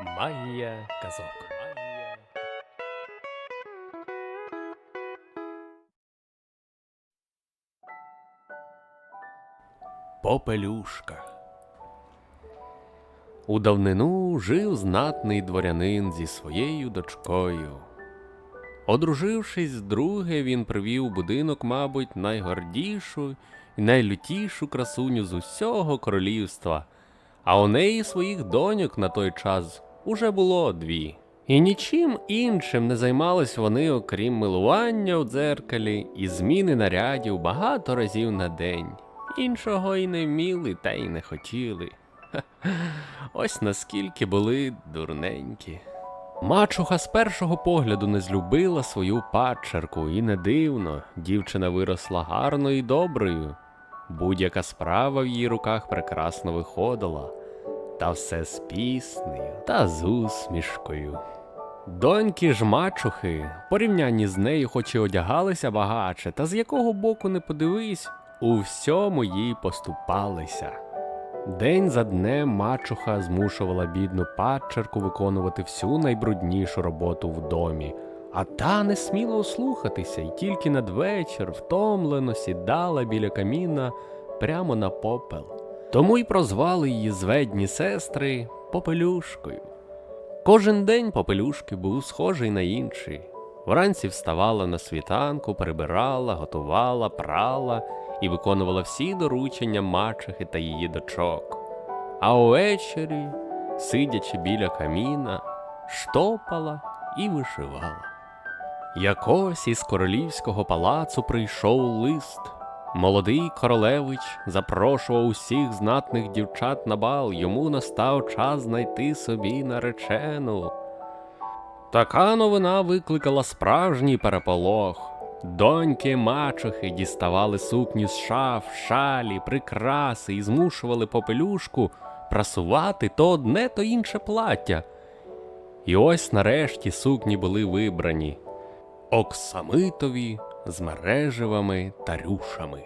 Магія казок. Попелюшка. У давнину жив знатний дворянин зі своєю дочкою. Одружившись друге, він привів у будинок, мабуть, найгордішу і найлютішу красуню з усього королівства, а у неї своїх доньок на той час уже було дві. І нічим іншим не займались вони, окрім милування у дзеркалі і зміни нарядів багато разів на день. Іншого й не вміли, та й не хотіли. Ось наскільки були дурненькі. Мачуха з першого погляду не злюбила свою падчерку, і не дивно, дівчина виросла гарною і доброю. Будь-яка справа в її руках прекрасно виходила, та все з піснею та з усмішкою. Доньки ж мачухи, порівнянні з нею, хоч і одягалися багаче, та з якого боку не подивись, у всьому їй поступалися. День за днем мачуха змушувала бідну падчерку виконувати всю найбруднішу роботу в домі, а та не сміла ослухатися і тільки надвечір втомлено сідала біля каміна прямо на попел. Тому й прозвали її зведні сестри Попелюшкою. Кожен день попелюшки був схожий на інший. Вранці вставала на світанку, прибирала, готувала, прала і виконувала всі доручення мачехи та її дочок. А увечері, сидячи біля каміна, штопала і вишивала. Якось із королівського палацу прийшов лист. Молодий королевич запрошував усіх знатних дівчат на бал, йому настав час знайти собі наречену. Така новина викликала справжній переполох. Доньки мачухи діставали сукні з шаф, шалі, прикраси і змушували попелюшку прасувати то одне, то інше плаття. І ось нарешті сукні були вибрані оксамитові з мереживами та рюшами.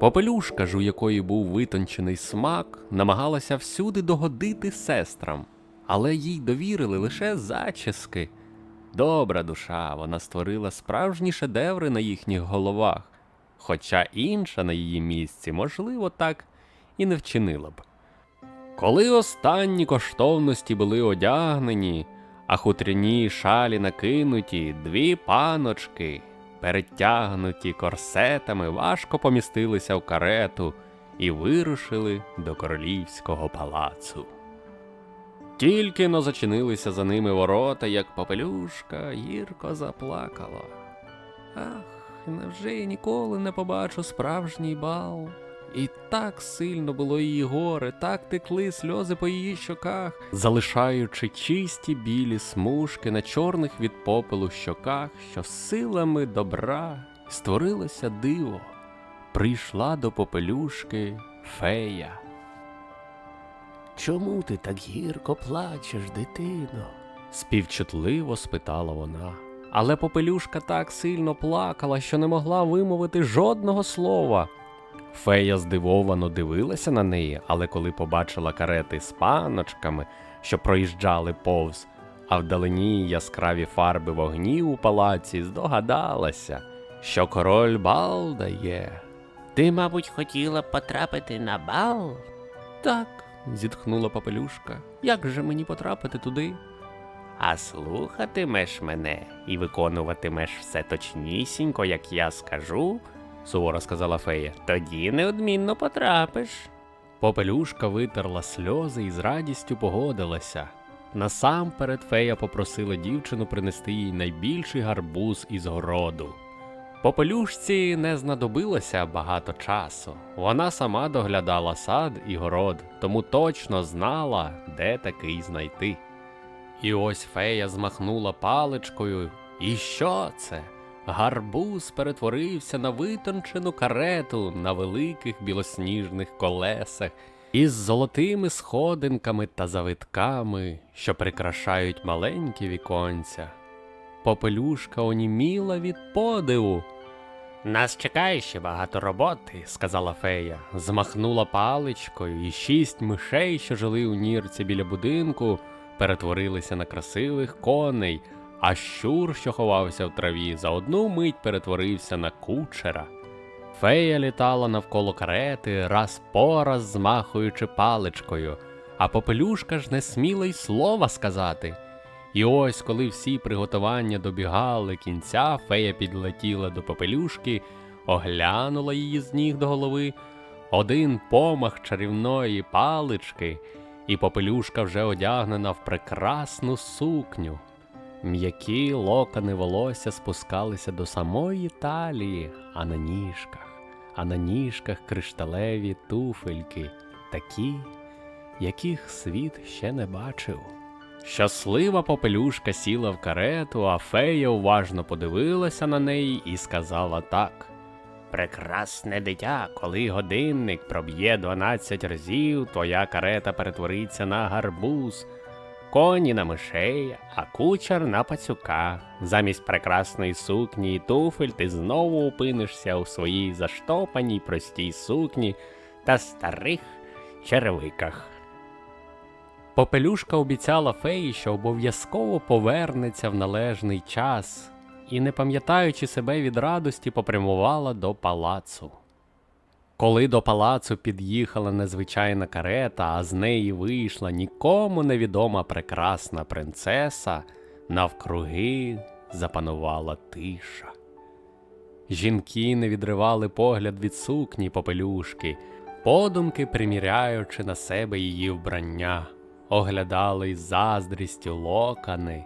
Попелюшка ж, у якої був витончений смак, намагалася всюди догодити сестрам, але їй довірили лише зачіски. Добра душа, вона створила справжні шедеври на їхніх головах, хоча інша на її місці, можливо, так і не вчинила б. Коли останні коштовності були одягнені, а хутряні шалі накинуті, дві паночки, перетягнуті корсетами, важко помістилися в карету і вирушили до королівського палацу. Тільки но зачинилися за ними ворота, як попелюшка гірко заплакала. Ах, невже я ніколи не побачу справжній бал? І так сильно було її горе, так текли сльози по її щоках, залишаючи чисті білі смужки на чорних від попелу щоках, що силами добра створилося диво. Прийшла до попелюшки фея. Чому ти так гірко плачеш, дитино? співчутливо спитала вона. Але попелюшка так сильно плакала, що не могла вимовити жодного слова. Фея здивовано дивилася на неї, але коли побачила карети з паночками, що проїжджали повз, а вдалині яскраві фарби вогнів у палаці, здогадалася, що король бал дає. Ти, мабуть, хотіла потрапити на бал? Так, зітхнула попелюшка. Як же мені потрапити туди? А слухатимеш мене і виконуватимеш все точнісінько, як я скажу, суворо сказала фея, тоді неодмінно потрапиш. Попелюшка витерла сльози і з радістю погодилася. Насамперед фея попросила дівчину принести їй найбільший гарбуз із городу. Попелюшці не знадобилося багато часу. Вона сама доглядала сад і город, тому точно знала, де такий знайти. І ось фея змахнула паличкою. І що це? Гарбуз перетворився на витончену карету на великих білосніжних колесах із золотими сходинками та завитками, що прикрашають маленькі віконця. Попелюшка оніміла від подиву. Нас чекає ще багато роботи, сказала фея, змахнула паличкою, і шість мишей, що жили у нірці біля будинку, перетворилися на красивих коней, а щур, що ховався в траві, за одну мить перетворився на кучера. Фея літала навколо карети, раз по раз змахуючи паличкою, а попелюшка ж не сміла й слова сказати. І ось, коли всі приготування добігали кінця, фея підлетіла до попелюшки, оглянула її з ніг до голови, один помах чарівної палички, і попелюшка вже одягнена в прекрасну сукню. М'які локони волосся спускалися до самої талії, а на ніжках, а на ніжках кришталеві туфельки, такі, яких світ ще не бачив. Щаслива попелюшка сіла в карету, а фея уважно подивилася на неї і сказала так. Прекрасне дитя, коли годинник проб'є 12 разів, твоя карета перетвориться на гарбуз, коні на мишей, а кучер на пацюка. Замість прекрасної сукні і туфель ти знову опинишся у своїй заштопаній простій сукні та старих черевиках. Попелюшка обіцяла феї, що обов'язково повернеться в належний час, і, не пам'ятаючи себе від радості, попрямувала до палацу. Коли до палацу під'їхала незвичайна карета, а з неї вийшла нікому невідома прекрасна принцеса, навкруги запанувала тиша. Жінки не відривали погляд від сукні попелюшки, подумки приміряючи на себе її вбрання, оглядали із заздрістю локани,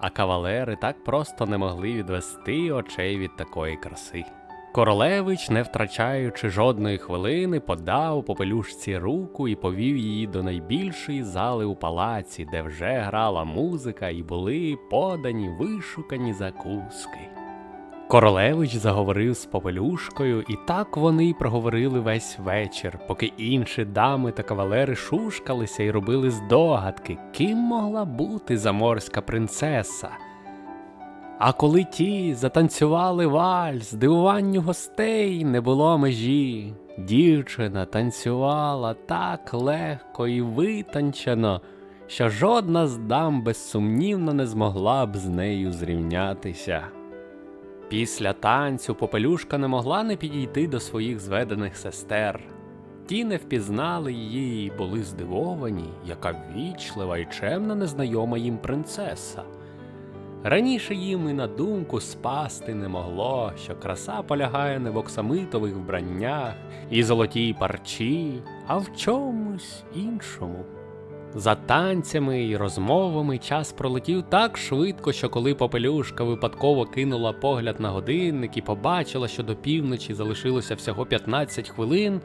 а кавалери так просто не могли відвести очей від такої краси. Королевич, не втрачаючи жодної хвилини, подав попелюшці руку і повів її до найбільшої зали у палаці, де вже грала музика і були подані вишукані закуски. Королевич заговорив з попелюшкою, і так вони й проговорили весь вечір, поки інші дами та кавалери шушкалися і робили здогадки, ким могла бути заморська принцеса. А коли ті затанцювали вальс, дивуванню гостей не було межі. Дівчина танцювала так легко і витончено, що жодна з дам безсумнівно не змогла б з нею зрівнятися. Після танцю попелюшка не могла не підійти до своїх зведених сестер. Ті не впізнали її і були здивовані, яка вічлива і чемна незнайома їм принцеса. Раніше їм і на думку спасти не могло, що краса полягає не в оксамитових вбраннях і золотій парчі, а в чомусь іншому. За танцями і розмовами час пролетів так швидко, що коли попелюшка випадково кинула погляд на годинник і побачила, що до півночі залишилося всього 15 хвилин,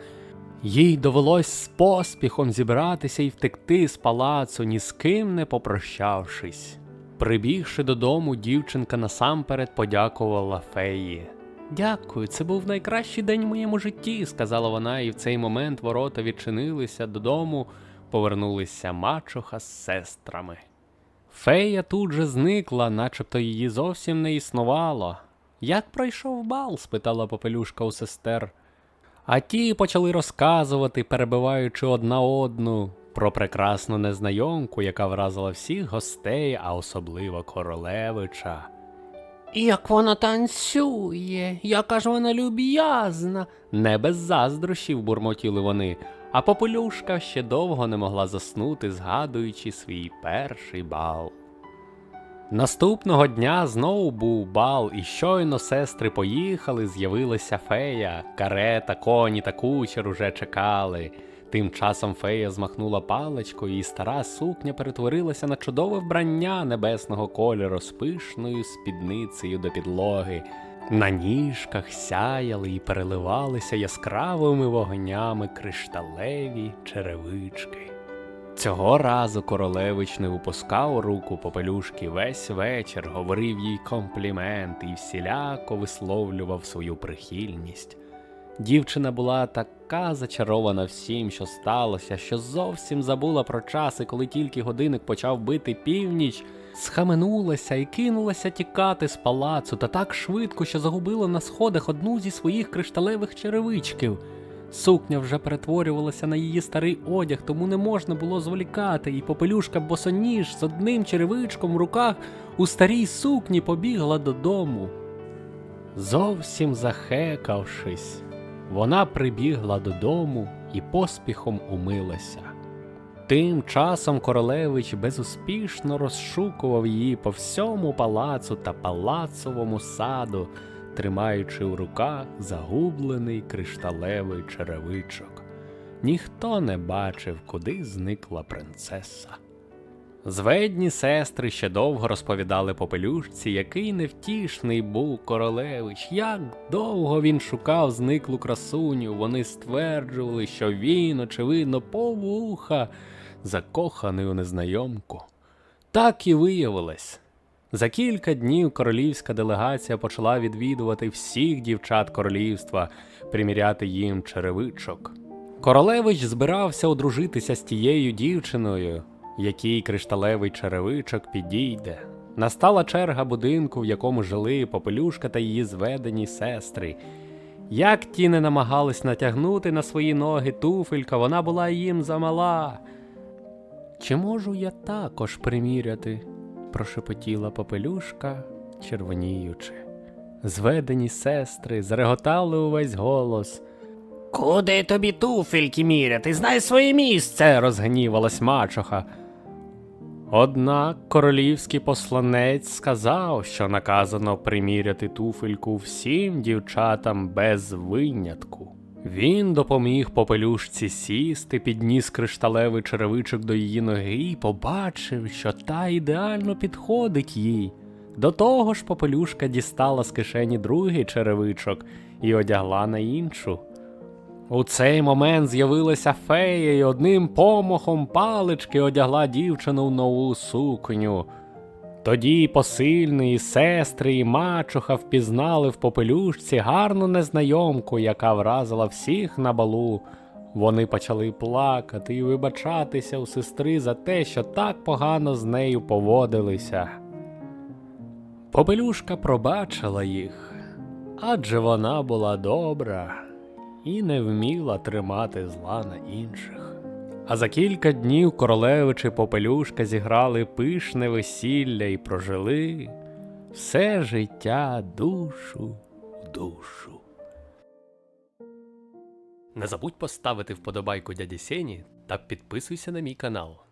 їй довелось з поспіхом зібратися і втекти з палацу, ні з ким не попрощавшись. Прибігши додому, дівчинка насамперед подякувала феї. Дякую, це був найкращий день в моєму житті, сказала вона, і в цей момент ворота відчинилися додому, повернулися мачуха з сестрами. Фея тут же зникла, начебто її зовсім не існувало. Як пройшов бал? спитала попелюшка у сестер. А ті почали розказувати, перебиваючи одна одну, про прекрасну незнайомку, яка вразила всіх гостей, а особливо королевича. Як вона танцює, яка ж вона люб'язна. Не без заздрощів бурмотіли вони, а попелюшка ще довго не могла заснути, згадуючи свій перший бал. Наступного дня знову був бал, і щойно сестри поїхали, з'явилася фея, карета, коні та кучер уже чекали. Тим часом фея змахнула паличкою, і стара сукня перетворилася на чудове вбрання небесного кольору з пишною спідницею до підлоги. На ніжках сяяли і переливалися яскравими вогнями кришталеві черевички. Цього разу королевич не випускав руку попелюшки весь вечір, говорив їй компліменти і всіляко висловлював свою прихильність. Дівчина була така зачарована всім, що сталося, що зовсім забула про час, і коли тільки годинник почав бити північ, схаменулася і кинулася тікати з палацу та так швидко, що загубила на сходах одну зі своїх кришталевих черевичків. Сукня вже перетворювалася на її старий одяг, тому не можна було зволікати, і попелюшка босоніж з одним черевичком в руках у старій сукні побігла додому. Зовсім захекавшись, вона прибігла додому і поспіхом умилася. Тим часом королевич безуспішно розшукував її по всьому палацу та палацовому саду, тримаючи в руках загублений кришталевий черевичок. Ніхто не бачив, куди зникла принцеса. Зведні сестри ще довго розповідали попелюшці, який невтішний був королевич, як довго він шукав зниклу красуню. Вони стверджували, що він, очевидно, повуха, закоханий у незнайомку. Так і виявилось. За кілька днів королівська делегація почала відвідувати всіх дівчат королівства, приміряти їм черевичок. Королевич збирався одружитися з тією дівчиною, який кришталевий черевичок підійде. Настала черга будинку, в якому жили попелюшка та її зведені сестри. Як ті не намагались натягнути на свої ноги туфелька, вона була їм замала. Чи можу я також приміряти? прошепотіла попелюшка, червоніючи. Зведені сестри зареготали увесь голос. Куди тобі туфельки міряти? Знай своє місце, розгнівалась мачоха. Однак королівський посланець сказав, що наказано приміряти туфельку всім дівчатам без винятку. Він допоміг попелюшці сісти, підніс кришталевий черевичок до її ноги і побачив, що та ідеально підходить їй. До того ж, попелюшка дістала з кишені другий черевичок і одягла на іншу. У цей момент з'явилася фея і одним помахом палички одягла дівчину в нову сукню. Тоді посильний, і сестри, і мачуха впізнали в попелюшці гарну незнайомку, яка вразила всіх на балу. Вони почали плакати і вибачатися у сестри за те, що так погано з нею поводилися. Попелюшка пробачила їх, адже вона була добра і не вміла тримати зла на інших. А за кілька днів королевич попелюшка зіграли пишне весілля і прожили все життя душу в душу. Не забудь поставити вподобайку дяді Сені та підписуйся на мій канал.